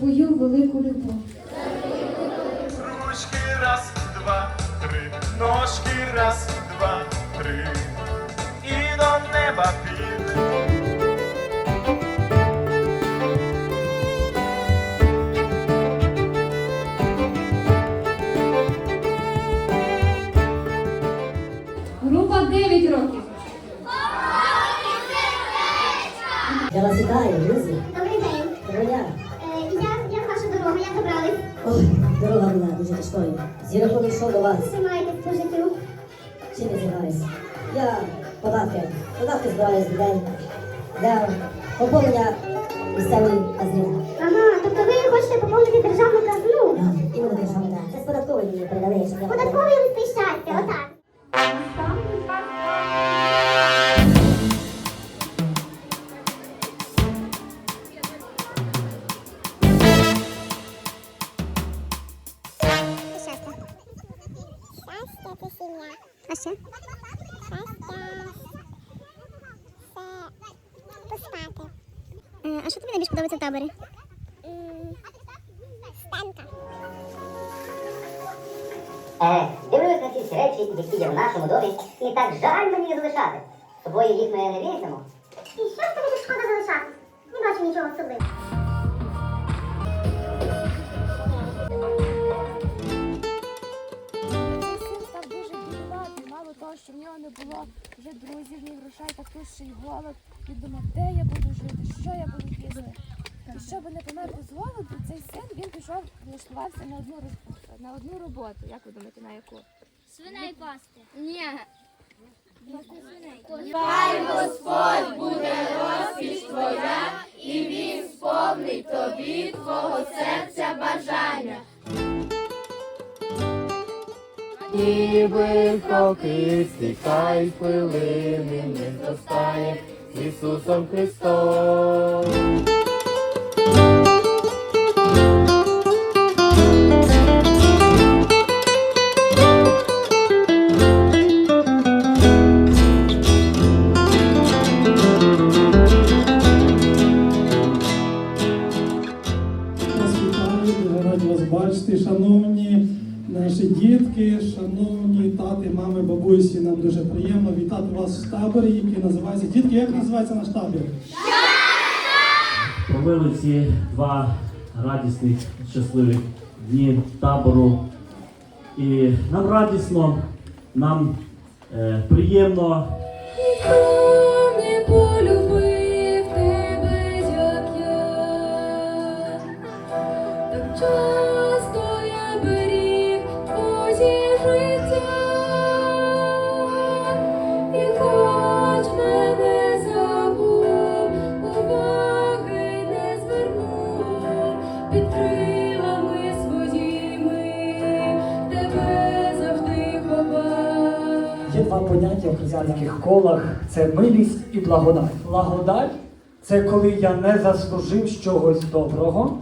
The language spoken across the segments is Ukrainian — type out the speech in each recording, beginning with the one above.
твою велику любов. Ручки раз, два, три, ножки раз, два, три. І до неба піде. Група 9 років. Я вас вітаю, друзі. Добрий день. Доброго дня. Е, як добрались? Ой, дорога була дуже тяжкою. Зірок йшов до вас. Що маєте по життю? Чим я займаюся? Я податки. Податки збираю з людей. Для поповнення місцевої казни. Ага, тобто ви хочете поповнити державну казну? Так, іменно державна. так. Це з податкової мені передали. Податкові листи щастя, отак. А ще? Поспати. Е, А що тобі найбільш подобається в таборі? Станка. Е, дивлюсь на ці всі речі, які є в нашому домі, і так жаль мені їх залишати. З собою їх ми не візьмемо. І що ж тобі шкода залишати? Не бачу нічого особливого. Вже друзів, ні грошей, так ще й голод. Він думав, де я буду жити, що я буду їсти. І щоб не померти з голоду, цей син він пішов, влаштувався на одну на одну роботу. Як ви думаєте, на яку? Свиней пасти. Ні. Хай Господь буде розкіш твоя, і він сповнить тобі твого серця Ніби кокисті, стікай хвилини не зростає з Ісусом Христом. Тати, мами, бабусі. Нам дуже приємно вітати вас в таборі, який називається. Дітки, як називається наш табір? Провели ці два радісних, щасливих дні табору. І нам радісно, нам е, приємно. Є два поняття в християнських колах це милість і благодать. Благодать це коли я не заслужив чогось доброго,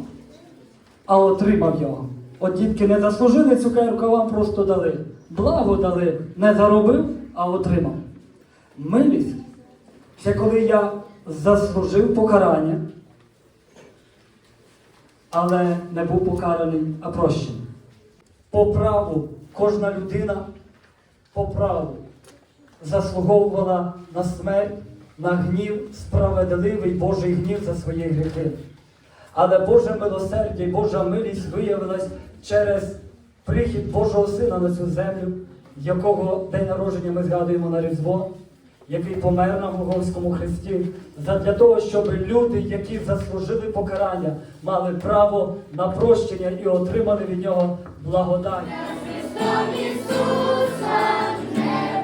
а отримав його. От дітки не заслужили цукерку, вам просто дали. Благо дали, не заробив, а отримав. Милість це коли я заслужив покарання, але не був покараний, а прощений. По праву кожна людина по праву заслуговувала на смерть, на гнів, справедливий Божий гнів за свої гріхи. Але Боже милосердя і Божа милість виявилась через прихід Божого Сина на цю землю, якого день народження ми згадуємо на Різдво, який помер на Голгофському хресті, задля того, щоб люди, які заслужили покарання, мали право на прощення і отримали від нього благодать. Христом Ісуса не